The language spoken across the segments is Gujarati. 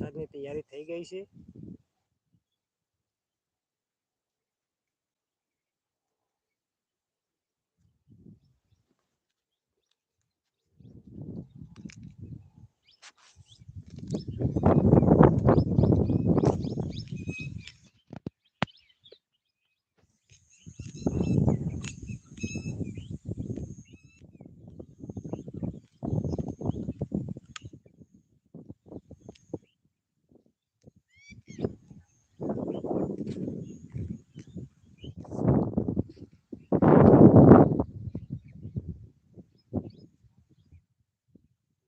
વરસાદની તૈયારી થઈ ગઈ છે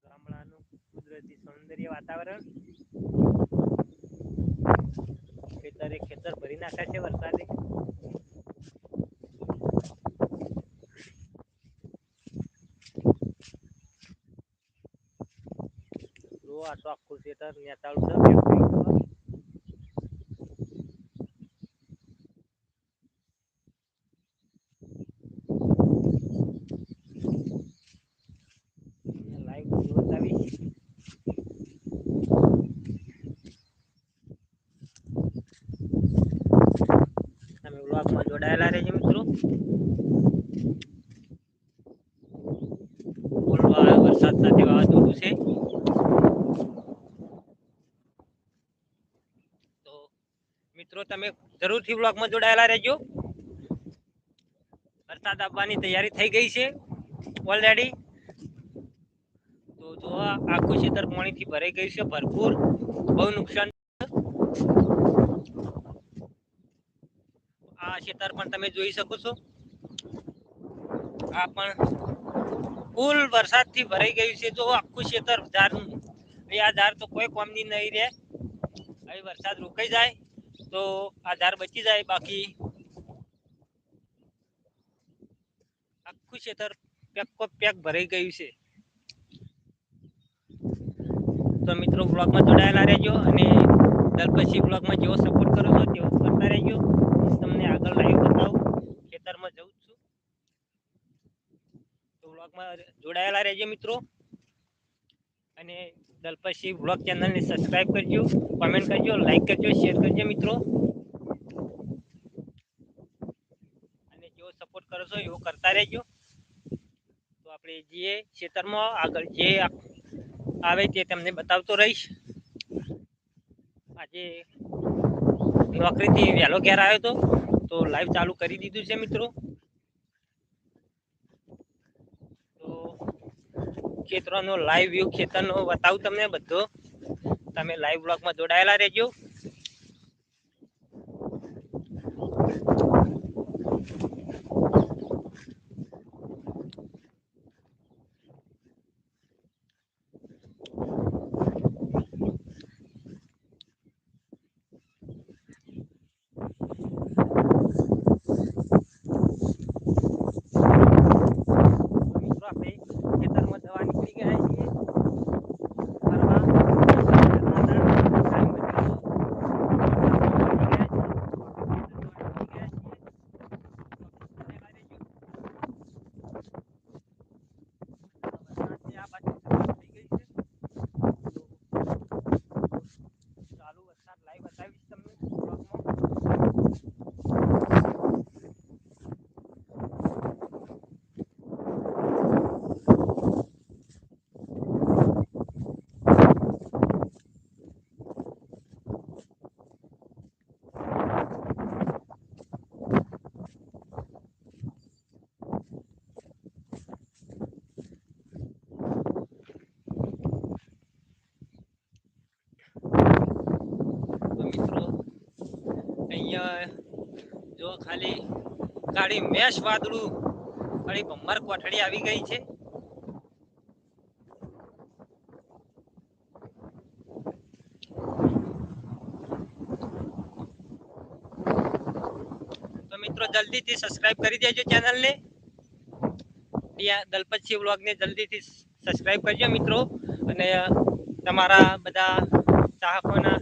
ગામડાનું કુદરતી સૌંદર્ય વાતાવરણ ખેતરે ખેતર ભરી નાખે છે વરસાદે જો આ તો આખું ખેતર નેતાળું છે ફેક્ટરી ઉપર. તમને લાઈવ વીડિયો બતાવીશ તમે વ્લોગમાં જોડાયેલા રહેજો મિત્રો ફૂલ વા- વરસાદ સાથે વાવાઝોડું છે તો મિત્રો તમે જરૂરથી વ્લોગમાં જોડાયેલા રહેજો. વરસાદ આવવાની તૈયારી થઈ ગઈ છે ઓલરેડી તો જો આખું ખેતર પાણીથી ભરાઈ ગયું છે ભરપૂર. બહુ નુકસાન. આ ખેતર પણ તમે જોઈ શકો છો. આ પણ ફૂલ વરસાદથી ભરાઈ ગયું છે. જો આખું ખેતર ઝાડનું. આ ઝાડ તો કોઈ કોમની નહીં રહે. હવે વરસાદ રોકાઈ જાય. તો આ ધાર બચી જાય, બાકી આખું ખેતર પેકો પેક ભરાઈ ગયું છે. તો મિત્રો બ્લોગમાં જોડાયેલા રહેજો અને ત્યાર પછી બ્લોગમાં જેવો સપોર્ટ કરો છો, તેવો કરતા રહેજો. તમને આગળ લાઈવ બતાવું, ખેતરમાં જઉં છું. તો બ્લોગમાં જોડાયેલા રહેજો મિત્રો. અને દલપસી બ્લોગ ચેનલને સબસ્ક્રાઇબ કરજો કોમેન્ટ કરજો લાઈક કરજો શેર કરજો મિત્રો. અને જેવો સપોર્ટ કરો છો એવો કરતા રહેજો. તો આપણે જે ખેતરમાં આગળ જે આવે તે તમને બતાવતો રહીશ. આજે નોકરીથી વહેલો ઘેર આવ્યો હતો, તો લાઈવ ચાલુ કરી દીધું છે મિત્રો તો ખેતરોનો લાઈવ વ્યૂ ખેતરનો બતાવું તમને બધો. તમે લાઈવ બ્લોગમાં જોડાયેલા રહેજો મિત્રો આપણે ખેતરમાં દવા નીકળી ગયા છીએ ફરવા. ટાઈમ બચ્યો. નીકળી ગયા છીએ. જો ખાલી કાળી મેશ વાદળું કાળી ભમર કોઠડી આવી ગઈ છે. તો મિત્રો, જલ્દીથી સબસ્ક્રાઇબ કરી દેજો ચેનલને દલપતસિંહ બ્લોગને જલ્દીથી સબસ્ક્રાઇબ કરજો મિત્રો. અને તમારા બધા ચાહકોના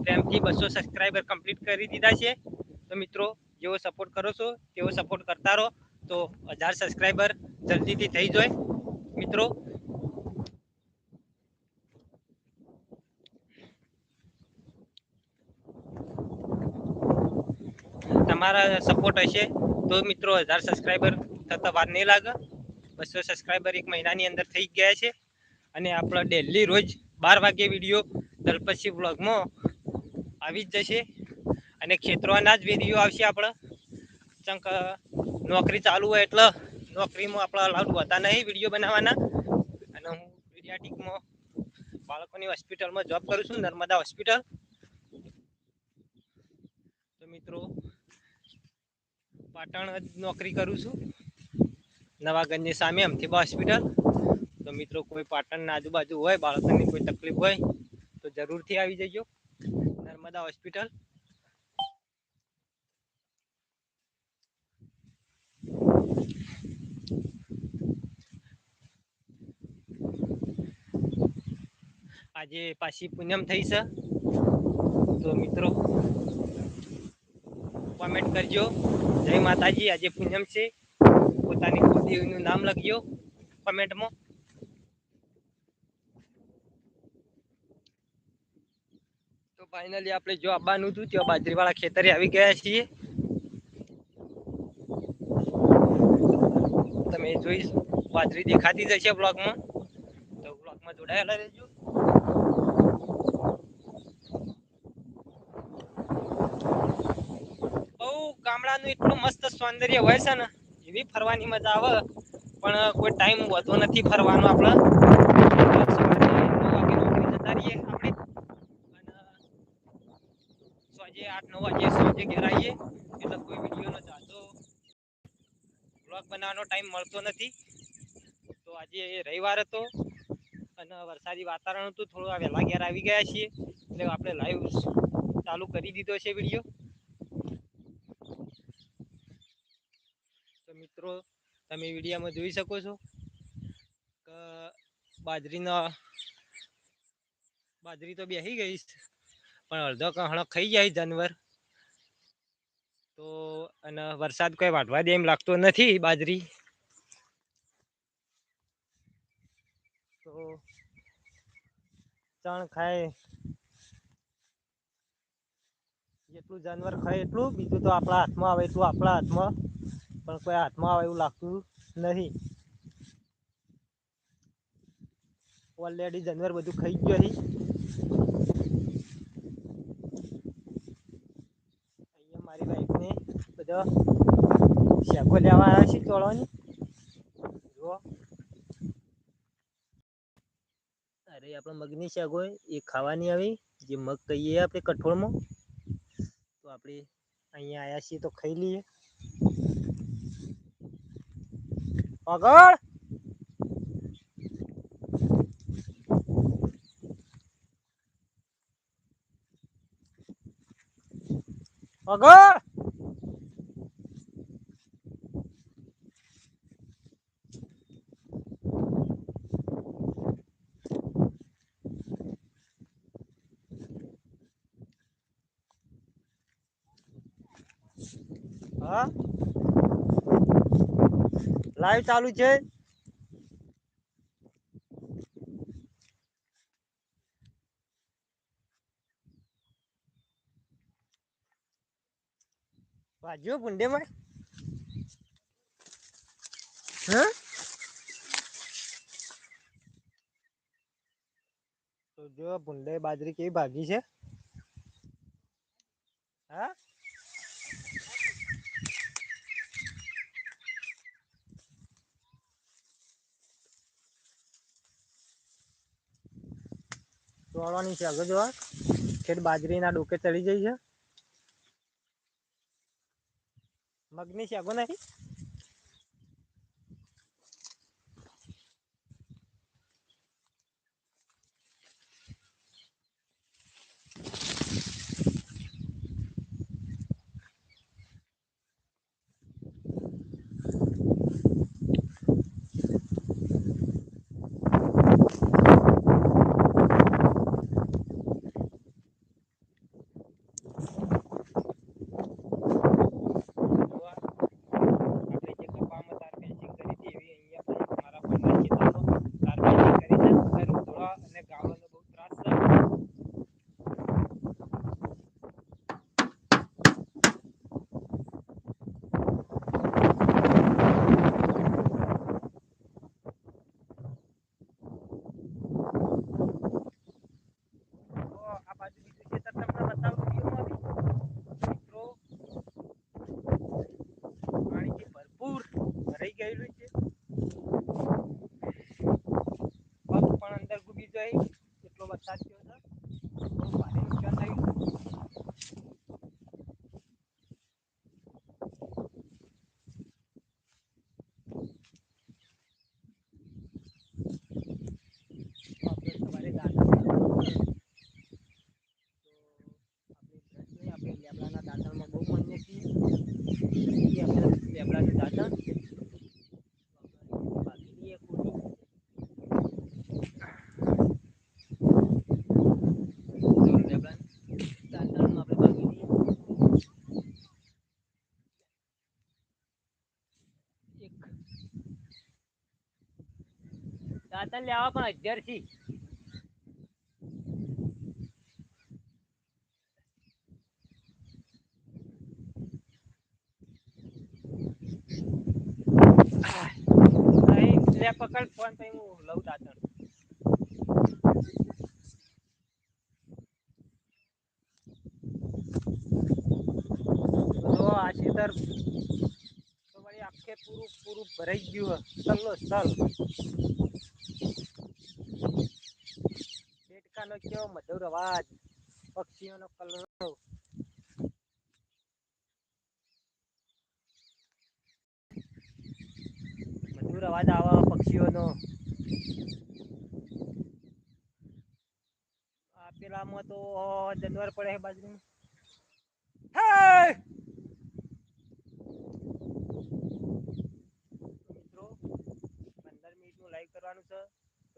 પ્રેમથી બસો સબસ્ક્રાઇબર કમ્પ્લીટ કરી દીધા છે. તો મિત્રો જેવો સપોર્ટ કરો છો, તેવો સપોર્ટ કરતા રહો. તો હજાર સબસ્ક્રાઇબર જલ્દીથી થઈ જાય, મિત્રો. તમારા સપોર્ટ હશે તો મિત્રો હજાર સબસ્ક્રાઈબર થતા વાર નહીં લાગે. બસો સબસ્ક્રાઇબર એક મહિનાની અંદર થઈ ગયા છે. અને આપણો ડેલી રોજ બાર વાગે વીડિયો દલપતસિંહ વ્લોગમાં આવી જ જશે. અને ખેતરોના જ વીડિયો આવશે આપણે ચંક, નોકરી ચાલુ હોય એટલે નોકરીમાં આપણે અલાઉડ હોતા નહીં વીડિયો બનાવવાના. અને હું પીડિયાટિકમાં બાળકોની હોસ્પિટલમાં જોબ કરું છું, નર્મદા હોસ્પિટલ. તો મિત્રો, પાટણ જ નોકરી કરું છું. નવાગંજની સામે અમથીબા હોસ્પિટલ. તો મિત્રો, કોઈ પાટણના આજુબાજુ હોય, બાળકોની કોઈ તકલીફ હોય, તો જરૂરથી આવી જજો. નર્મદા હોસ્પિટલ. આજે પાછી પૂનમ થઈ છે. તો મિત્રો કોમેન્ટ કરજો. જય માતાજી, આજે પૂનમ છે. પોતાની કુળદેવીનું નામ લખજો કોમેન્ટમાં. તો ફાઇનલી આપણે જો આવવાનું હતું, ત્યાં બાજરીવાળા ખેતરે આવી ગયા છીએ. તમે જોઈ બાજરી દેખાતી જશે બ્લોગમાં તો બ્લોગમાં જોડાયેલા રહેજો. ગામડાનું એટલું મસ્ત સૌંદર્ય હોય છે ને, એવી ફરવાની મજા આવે. પણ કોઈ ટાઈમ વધુ નથી ફરવાનો આપણે જતા સાંજે આઠ, નવ વાગે સાંજે ઘેર આવીએ. એટલે કોઈ વિડીયોનો જાજો બ્લોગ બનાવવાનો ટાઈમ મળતો નથી. તો આજે રવિવાર હતો અને વરસાદી વાતાવરણ હતું. થોડું વહેલા ઘેર આવી ગયા છીએ. એટલે આપણે લાઈવ ચાલુ કરી દીધો છે વીડિયો તો મિત્રો તમે વિડીયામાં જોઈ શકો છો બાજરીના બાજરી તો બેસી ગઈ પણ અડધો કણક ખાઈ જાય જાનવર. તો અને વરસાદ કોઈ વાટવા દે એમ લાગતો નથી બાજરી. તો ચણ ખાય, જેટલું જાનવર ખાય એટલું, બીજું તો આપણા હાથમાં આવે એટલું આપણા હાથમાં. પણ કોઈ હાથમાં આવે એવું લાગતું નથી. ઓલરેડી જાનવર બધું ખાઈ ગયો છે અહીંયા મારી વાઈફને બધા શેકો લેવા આવ્યા છે ચોળવાની જુઓ. અરે, આપણે મગની શાક એ ખાવાની આવી. જે મગ કહીએ આપણે કઠોળમાં. તો આપણે અહીંયા આવ્યા છીએ તો ખાઈ લઈએ. આગળ. આગળ હા લાઈવ ચાલુ છે. વાજ્યો પુંડે માં તો જો ભૂંડે બાજરી કેવી ભાગી છે? હા? ચોળવાની છે. આગળ જોવા ખેડ બાજરીના ડોકે ચડી જઈ છે. મગની છે આગો નહીં જોવા આપણે જે કપામાં તાર ફેન્સિંગ કરી હતી એવી અહીંયા પણ મારા ફોનના ખેતરમાં તાર ફેન્સિંગ કરી છે અને રોધોળા અને ગાવડાનો બહુ ત્રાસ છે તો આ બાજુ બીજું ખેતર તમને બતાવું વિડીયોમાં મિત્રો પાણીથી ભરપૂર ભરાઈ ગયેલું છે પગ પણ અંદર ડૂબી જાય એટલો વરસાદ થયો છે બહુ ભારે નુકસાન થયું તો આપણે સવારે દાંતણ કરવાનું છે. તો આપણે બ્રશ નહીં આપણે લેબડાના દાંતણમાં બહુ માન્ય છીએ એ આપણે લેબડાનું દાંતણ બાકીની એક કોરી જો લેબડાનું દાંતણમાં આપણે બાકીની એક. લેવા પણ અગિયારથી લે પકડ ફોન પછી હું લઉં દાંતણ. તો આ પૂરું પૂરું ભરાઈ ગયું હે. સલ્લો સલ દેડકાનો કેવો મધુર અવાજ. પક્ષીઓનો કલર મધુર અવાજ આવે પક્ષીઓનો. પેલામાં તો જાનવર પડે બાજુ મિત્રો પંદર મિનિટનું લાઈવ કરવાનું છે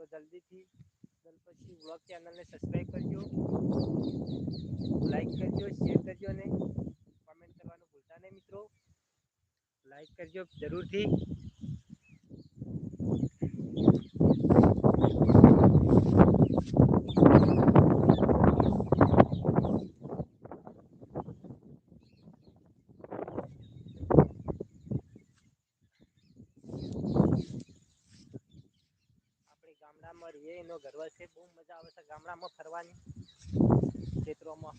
તો જલ્દીથી પછી વ્લોગ ચેનલને સબસ્ક્રાઈબ કરજો. લાઈક કરજો શેર કરજો અને કમેન્ટ કરવાનું ભૂલતા નહીં મિત્રો. લાઈક કરજો જરૂરથી આપણે એનો ગર્વ છે, બહુ મજા આવે છે ગામડામાં ફરવાની, ખેતરોમાં.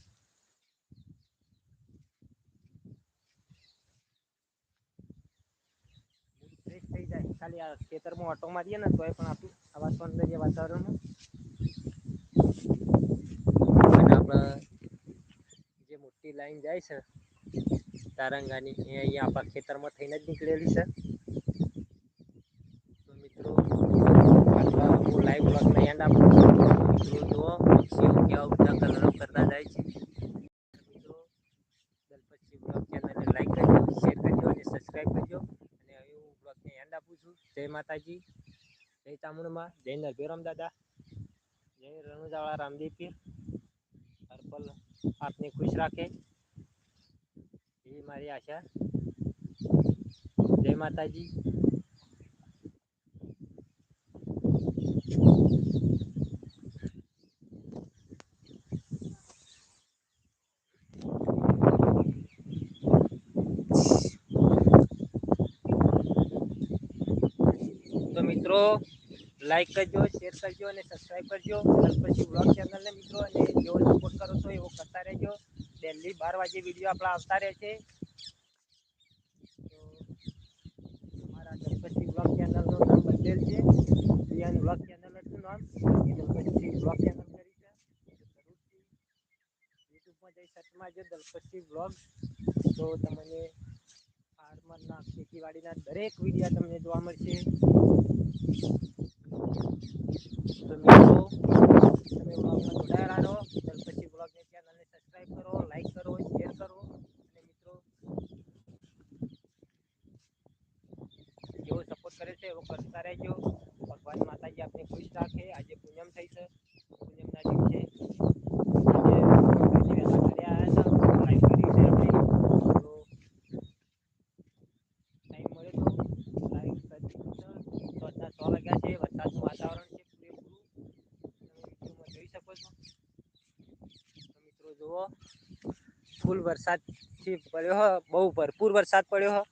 ફ્રેશ થઈ જાય. ખાલી આ ખેતરમાં ઓટો મારીએ ને તોય પણ આપણું આવા સૌંદર્ય વાતાવરણમાં. આપણે જે મોટી લાઈન જાય છે, તારંગાની, એ અહીંયા આપણા ખેતરમાં થઈને જ નીકળેલી છે તો મિત્રો આટલા હું મિત્રો જુઓ પક્ષીઓ કેવા બધા કલરો કરતા જાય છે. અને સબસ્ક્રાઈબ કરજો. અને હવે હું બ્લોગને એન્ડ આપું છું. જય માતાજી. જય ચામુંડમાં. જય નરભેરામ દાદા. જય રણુજાવાળા રામદેવ પીર. હર પલ આપને ખુશ રાખે. એવી મારી આશા. જય માતાજી તો મિત્રો લાઈક કરજો શેર કરજો અને સબસ્ક્રાઈબ કરજો. પછી બ્લોગ ચેનલને મિત્રો, અને જેવો સપોર્ટ કરો છો એવો કરતા રહેજો. ડેલી બાર વાગે વીડિયો આપણા આવતા રહે છે. અમારા ગણપતિ બ્લોગ ચેનલનું નામ બદલેલ છે. રિયાન બ્લોગ ચેનલ હતું નામ. ગણપતિ બ્લોગ ચેનલ કરી છે. યુટ્યુબમાં જઈ સર્ચમાં જો દલપતિ બ્લોગ તો તમને આ ખેતીવાડીના દરેક વિડીયા તમને જોવા મળશે. તો તમે બ્લોગમાં જોડાયેલા રહો. કરો લાઈક કરો શેર કરો. અને મિત્રો, જેવો સપોર્ટ કરે છે એવો કરતા રહેજો. ભગવાન માતાજી આપને ખુશ રાખે. આજે પૂનમ થઈ છે. પૂનમના દિવસે આજે ઘરથી વહેલા ઘરે આવ્યા હતા લાઈવ કરી છે આપણે તો ટાઈમ મળ્યો તો લાઈવ કરી દીધું છે સાંજના છ વાગ્યા છે વરસાદનું વાતાવરણ છે પૂરેપૂરું તમે વિડીયોમાં જોઈ શકો છો તો મિત્રો જુઓ ફૂલ વરસાદથી પડ્યો હો, બહુ ભરપૂર વરસાદ પડ્યો હો.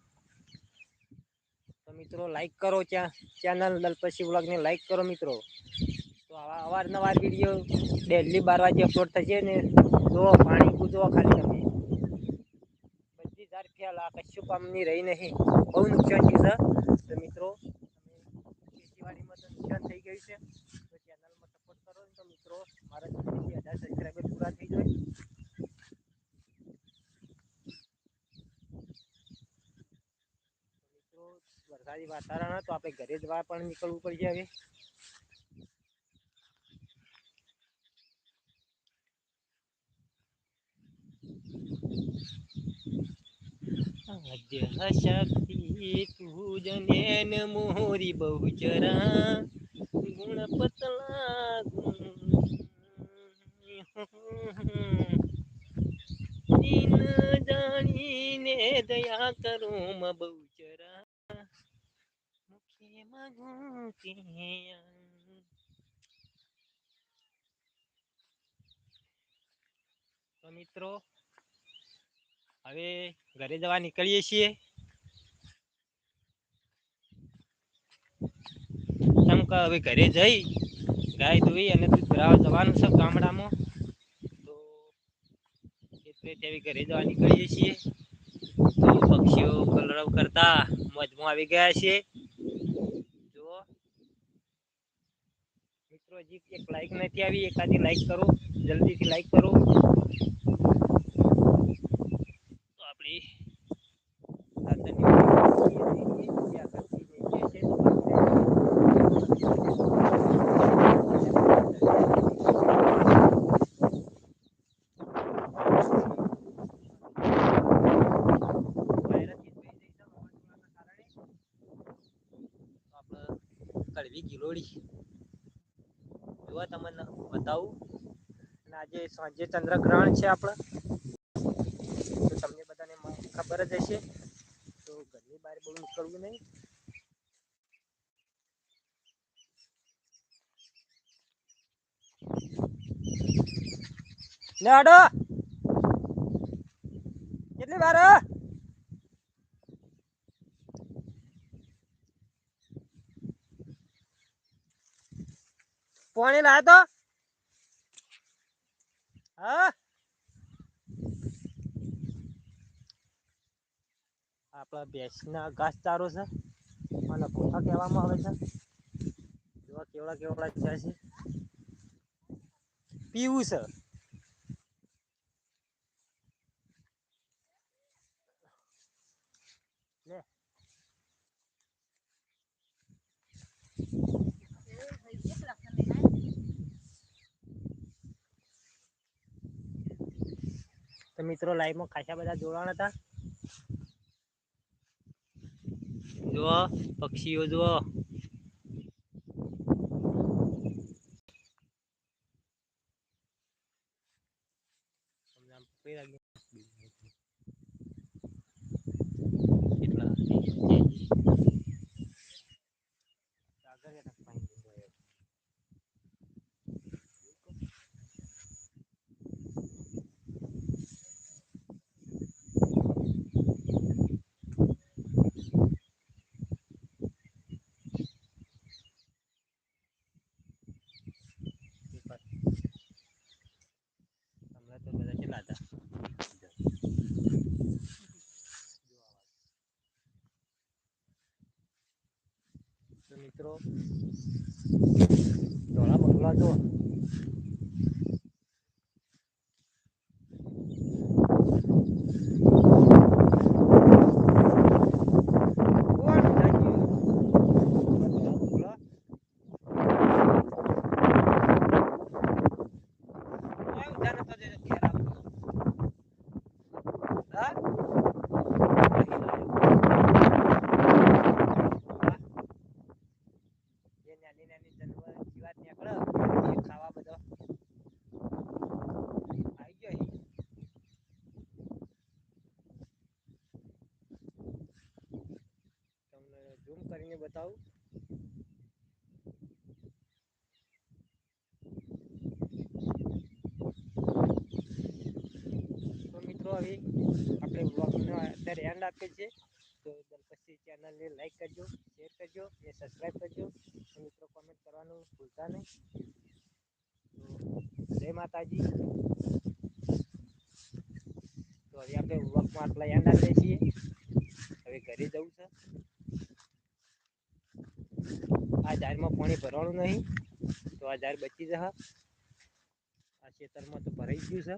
તો મિત્રો લાઈક કરો ત્યાં ચેનલ દલપસી વ્લોગને લાઈક કરો મિત્રો. તો આવા અવારનવાર વીડિયો ડેલી બાર વાગે અપલોડ થશે ને જો પાણી કૂદો ખાલી તમે. બધી ધાર ફેલ આ કશું કામની રહી નહીં. બહુ નુકસાન થયું છે તો મિત્રો ખેતીવાડીમાં તો નુકસાન થઈ ગયું છે તો ચેનલમાં સપોર્ટ કરો ને તો મિત્રો મારા ચેનલથી હજાર સબસ્ક્રાઈબર પૂરા થઈ જાય મિત્રો વરસાદી વાતાવરણ તો આપણે ઘરે જવા પણ નીકળવું પડશે હવે. શક્તિ તુજને મોરી બહુચરા ગુણ. પતલા ગુણ જાણીને દયા કરો મ બહુચરા મુખે માગું કે તો મિત્રો, હવે ઘરે જવા નીકળીએ છીએ. હવે ઘરે જઈ, ગાય ધોઈ અને દૂધ જવાનું છે ગામડામાં. તો ઘરે જવા નીકળીએ છીએ. તો પક્ષીઓ કલરવ કરતા મોજમાં આવી ગયા છે જુઓ મિત્રો હજી એક લાઈક નથી આવી, એકાદી લાઈક કરો, જલ્દીથી લાઈક કરો. તો આપણી કડવી ગિલોડી. જોવા તમને બતાવું. અને આજે સાંજે ચંદ્રગ્રહણ છે આપણે. તો તમને બધાને ખબર જ હશે. તો ઘરની બહાર બહુ નીકળવું નહીં. કેટલી વાર પાણી લાયો તો. હા. આપણા ભેંસના ઘાસચારો છે. અને ભૂખા કહેવામાં આવે છે. જોવા કેવડા કેવડા છે. પીવું છે. તો મિત્રો લાઈવમાં ખાસા બધા જોડાણ હતા. જુઓ પક્ષીઓ જુઓ તમને આમ પકડી રાખજો. કેટલા હતી? આગળ હેઠળ પાણી પીવું હોય. ઉપર. હમણાં તો બધા કેટલા હતા તો મિત્રો ધોળા બંગલા જો કરીને બતાવું તો મિત્રો હવે આપણે વ્લોગનો અત્યારે એન્ડ આપીએ છીએ તો પછી ચેનલને લાઈક કરજો શેર કરજો અને સબસ્ક્રાઈબ કરજો અને મિત્રો કોમેન્ટ કરવાનું ભૂલતા નહીં તો જય માતાજી તો હવે આપણે વ્લોગમાં આટલા એન્ડ આપીએ છીએ હવે ઘરે જવું છે આ જારમાં પાણી ભરવાનું નહીં. તો આ જાર બચી જશે આ ખેતરમાં તો ભરાઈ ગયું છે.